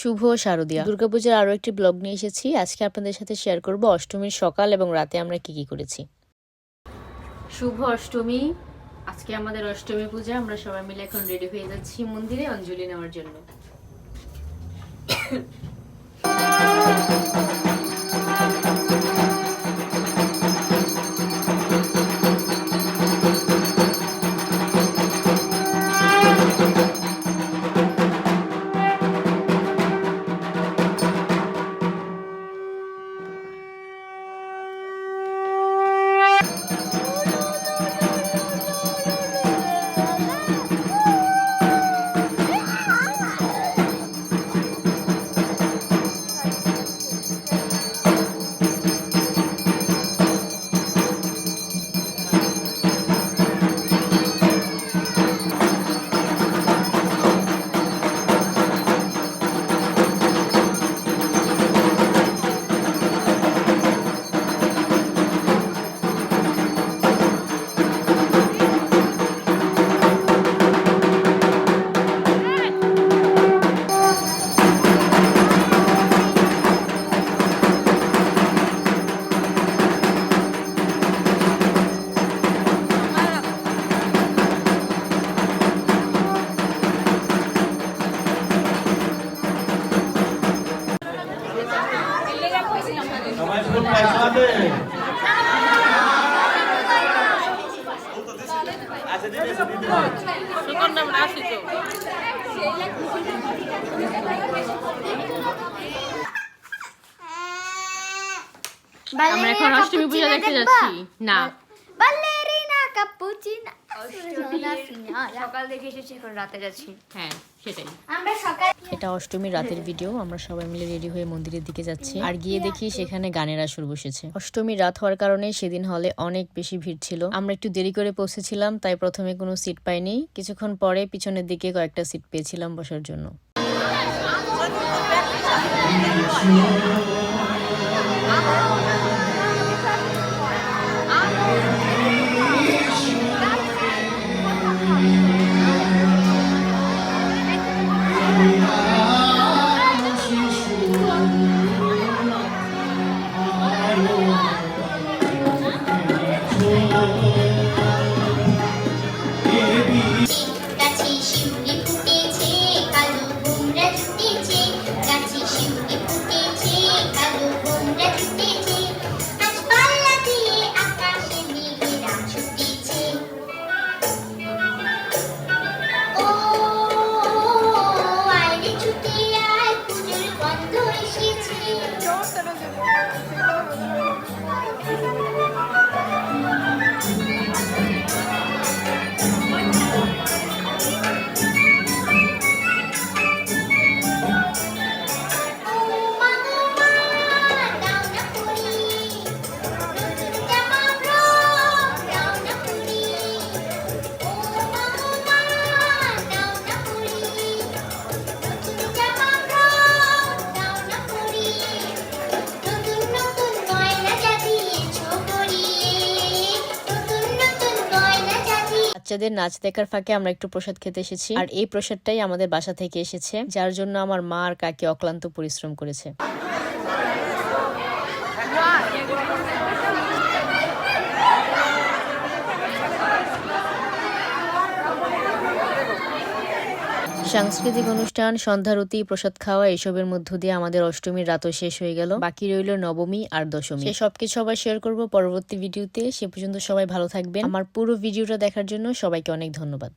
শুভ শারদিয়া। দুর্গাপূজার আরও একটি ব্লগ নিয়ে এসেছি। আজকে আপনাদের সাথে শেয়ার করব অষ্টমীর সকাল এবং রাতে আমরা কি কি করেছি। শুভ অষ্টমী। আজকে আমাদের অষ্টমী পূজা। আমরা সবাই মিলে এখন রেডি হয়ে যাচ্ছি মন্দিরে অঞ্জলি নেওয়ার জন্য। আমরা এখন অষ্টমী পূজা দেখতে যাচ্ছি। না। বালেরিনা কাপুচিনা। সকাল থেকে এসেছি এখন রাতে যাচ্ছি। হ্যাঁ সেটাই। আমরা সকাল এটা অষ্টমীর রাতের ভিডিও আমরা সবাই মিলে রেডি হয়ে মন্দিরের দিকে যাচ্ছি। আর গিয়ে দেখি সেখানে গানের আসর বসেছে। অষ্টমীর রাত হওয়ার কারণে সেদিন হলে অনেক বেশি ভিড় ছিল। আমরা একটু দেরি করে পৌঁছেছিলাম তাই প্রথমে কোনো সিট পাইনি। কিছুক্ষণ পরে পিছনের দিকে কয়েকটা সিট পেয়েছিলাম বসার জন্য। amor বাচ্চাদের নাচ দেখার ফাঁকে আমরা একটু প্রসাদ খেতে এসেছি। আর এই প্রসাদটাই আমাদের বাসা থেকে এসেছে, যার জন্য আমার মা আর কাকি অক্লান্ত পরিশ্রম করেছে। সাংস্কৃতিক অনুষ্ঠান সন্ধ্যারতি প্রসাদ খাওয়া, এসবের মধ্য দিয়ে আমাদের অষ্টমীর রাতও শেষ হয়ে গেল। বাকি রইল নবমী আর দশমী। সে সবকিছু সবাই শেয়ার করব পরবর্তী ভিডিওতে সে পর্যন্ত সবাই ভালো থাকবেন। আমার পুরো ভিডিওটা দেখার জন্য সবাইকে অনেক ধন্যবাদ।